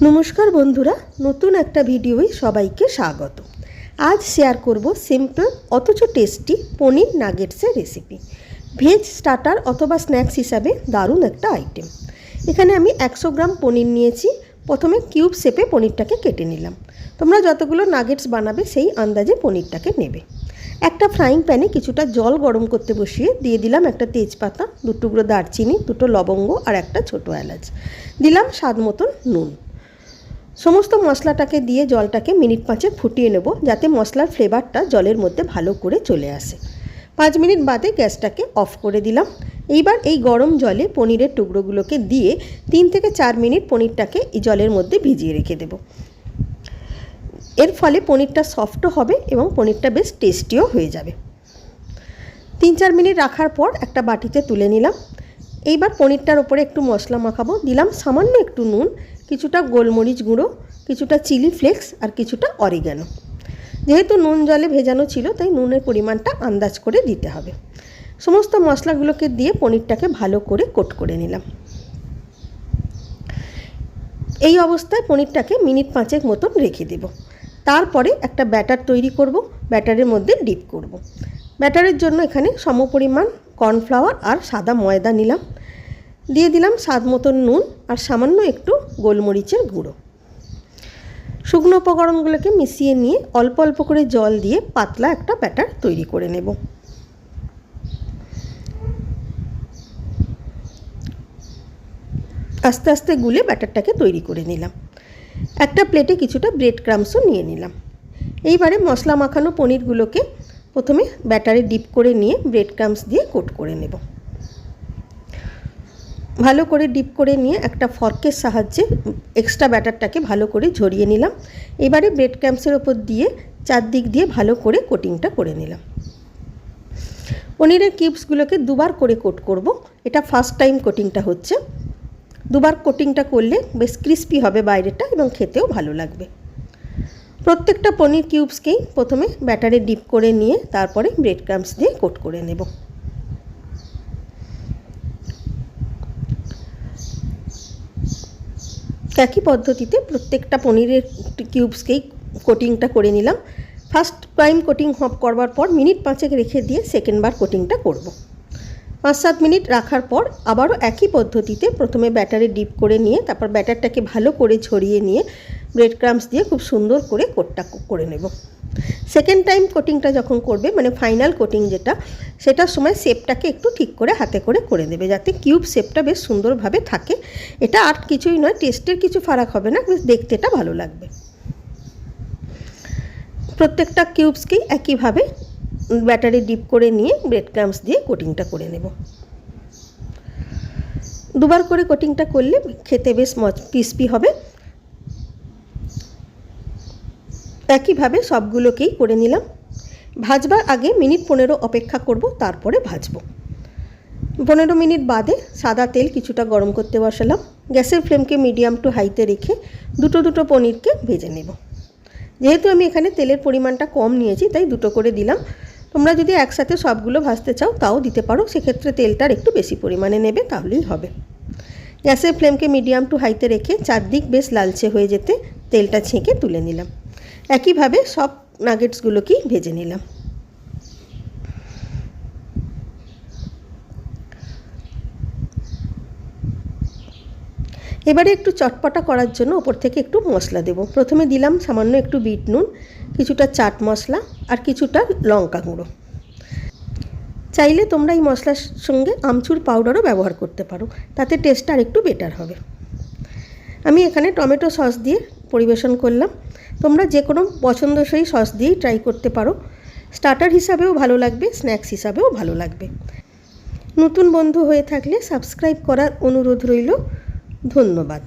নমস্কার বন্ধুরা, নতুন একটা ভিডিওয় সবাইকে স্বাগত। আজ শেয়ার করব সিম্পল অথচ টেস্টি পনির নাগেটসের রেসিপি ভেজ স্টার্টার অথবা স্ন্যাক্স হিসাবে দারুণ একটা আইটেম এখানে আমি একশো গ্রাম পনির নিয়েছি, প্রথমে কিউব শেপে পনিরটাকে কেটে নিলাম। তোমরা যতগুলো নাগেটস বানাবে সেই আন্দাজে পনিরটাকে নেবে। একটা ফ্রাইং প্যানে কিছুটা জল গরম করতে বসিয়ে দিয়ে দিলাম একটা তেজপাতা দুটুকরো দারচিনি, দুটো লবঙ্গ আর একটা ছোটো এলাচ। দিলাম স্বাদ মতন নুন। সমস্ত মশলাটাকে দিয়ে জলটাকে মিনিট পাঁচে ফুটিয়ে নেব, যাতে মশলার ফ্লেভারটা জলের মধ্যে ভালো করে চলে আসে। পাঁচ মিনিট বাদে গ্যাসটাকে অফ করে দিলাম। এইবার এই গরম জলে পনিরের টুকরোগুলোকে দিয়ে তিন থেকে চার মিনিট পনিরটাকে এই জলের মধ্যে ভিজিয়ে রেখে দেব। এর ফলে পনিরটা সফটও হবে এবং পনিরটা বেশ টেস্টিও হয়ে যাবে। তিন চার মিনিট রাখার পর একটা বাটিতে তুলে নিলাম। এইবার পনিরটার ওপরে একটু মশলা মাখাবো। দিলাম সামান্য একটু নুন কিছুটা গোলমরিচ গুঁড়ো, কিছুটা চিলি ফ্লেক্স আর কিছুটা অরিগ্যানো যেহেতু নুন জলে ভেজানো ছিল, তাই নুনের পরিমাণটা আন্দাজ করে দিতে হবে। সমস্ত মশলাগুলোকে দিয়ে পনিরটাকে ভালো করে কোট করে নিলাম। এই অবস্থায় পনিরটাকে মিনিট পাঁচেক মতন রেখে দেব। তারপরে একটা ব্যাটার তৈরি করব, ব্যাটারের মধ্যে ডিপ করব। ব্যাটারের জন্য এখানে সমপরিমাণ কর্নফ্লাওয়ার আর সাদা ময়দা নিলাম। দিয়ে দিলাম স্বাদ মতন নুন আর সামান্য একটু গোলমরিচের গুঁড়ো। শুকনো উপকরণগুলোকে মিশিয়ে নিয়ে অল্প অল্প করে জল দিয়ে পাতলা একটা ব্যাটার তৈরি করে নেব। আস্তে আস্তে গুলে ব্যাটারটাকে তৈরি করে নিলাম। একটা প্লেটে কিছুটা ব্রেড ক্রামসও নিয়ে নিলাম। এইবারে মশলা মাখানো পনিরগুলোকে প্রথমে ব্যাটারে ডিপ করে নিয়ে ব্রেড ক্রামস দিয়ে কোট করে নেব। ভালো করে ডিপ করে নিয়ে একটা ফর্কের সাহায্যে এক্সট্রা ব্যাটারটাকে ভালো করে ঝরিয়ে নিলাম। এবারে ব্রেড ক্যাম্পসের ওপর দিয়ে চারদিক দিয়ে ভালো করে কোটিংটা করে নিলাম। পনিরের কিউবসগুলোকে দুবার করে কোট করব। এটা ফার্স্ট টাইম কোটিংটা হচ্ছে। দুবার কোটিংটা করলে বেশ ক্রিস্পি হবে বাইরেটা এবং খেতেও ভালো লাগবে। প্রত্যেকটা পনির কিউবসকেই প্রথমে ব্যাটারে ডিপ করে নিয়ে তারপরে ব্রেড ক্রামস দিয়ে কোট করে নেব। একই পদ্ধতিতে প্রত্যেকটা পনিরের কিউবসকেই কোটিংটা করে নিলাম ফার্স্ট টাইম কোটিং হপ করবার পর মিনিট পাঁচেক রেখে দিয়ে সেকেন্ডবার কোটিংটা করব। পাঁচ সাত মিনিট রাখার পর আবারও একই পদ্ধতিতে প্রথমে ব্যাটারে ডিপ করে নিয়ে, তারপর ব্যাটারটাকে ভালো করে ছড়িয়ে নিয়ে ব্রেড ক্রামস দিয়ে খুব সুন্দর করে কোটটা করে নেব সেকেন্ড টাইম কোটিংটা যখন করবে মানে ফাইনাল কোটিং যেটা, সেটার সময় শেপটাকে একটু ঠিক করে হাতে করে করে দেবে যাতে কিউব শেপটা বেশ সুন্দরভাবে থাকে। এটা আর কিছুই নয় টেস্টের কিছু ফারাক হবে না, বেশ দেখতে এটা ভালো লাগবে। প্রত্যেকটা কিউবসকেই একইভাবে ব্যাটারে ডিপ করে নিয়ে ব্রেড ক্রামস দিয়ে কোটিংটা করে নেব। দুবার করে কোটিংটা করলে খেতে বেশ মজ ক্রিস্পি হবে। একইভাবে সবগুলোকেই করে নিলাম। ভাজবার আগে মিনিট পনেরো অপেক্ষা করব, তারপরে ভাজবো। পনেরো মিনিট বাদে সাদা তেল কিছুটা গরম করতে বসালাম। গ্যাসের ফ্লেমকে মিডিয়াম টু হাইতে রেখে দুটো দুটো পনিরকে ভেজে নেব। যেহেতু আমি এখানে তেলের পরিমাণটা কম নিয়েছি, তাই দুটো করে দিলাম। তোমরা যদি একসাথে সবগুলো ভাজতে চাও, তাও দিতে পারো। সেক্ষেত্রে তেলটার একটু বেশি পরিমাণে নেবে, তাহলেই হবে। গ্যাসের ফ্লেমকে মিডিয়াম টু হাইতে রেখে চারদিক বেশ লালচে হয়ে যেতে তেলটা ছেঁকে তুলে নিলাম। একইভাবে সব নাগেটসগুলোকেই ভেজে নিলাম। এবারে একটু চটপটা করার জন্য ওপর থেকে একটু মশলা দেব। প্রথমে দিলাম সামান্য একটু বিট নুন, কিছুটা চাট মশলা আর কিছুটা লঙ্কা গুঁড়ো। চাইলে তোমরা এই মশলার সঙ্গে আমচুর পাউডারও ব্যবহার করতে পারো, তাতে টেস্টটা আর একটু বেটার হবে। আমি এখানে টমেটো সস দিয়ে পরিবেশন করলাম। তোমরা যে কোনো পছন্দসই সস দিয়েই ট্রাই করতে পারো। স্টার্টার হিসাবেও ভালো লাগবে স্ন্যাক্স হিসাবেও ভালো লাগবে। নতুন বন্ধু হয়ে থাকলে সাবস্ক্রাইব করার অনুরোধ রইল। ধন্যবাদ।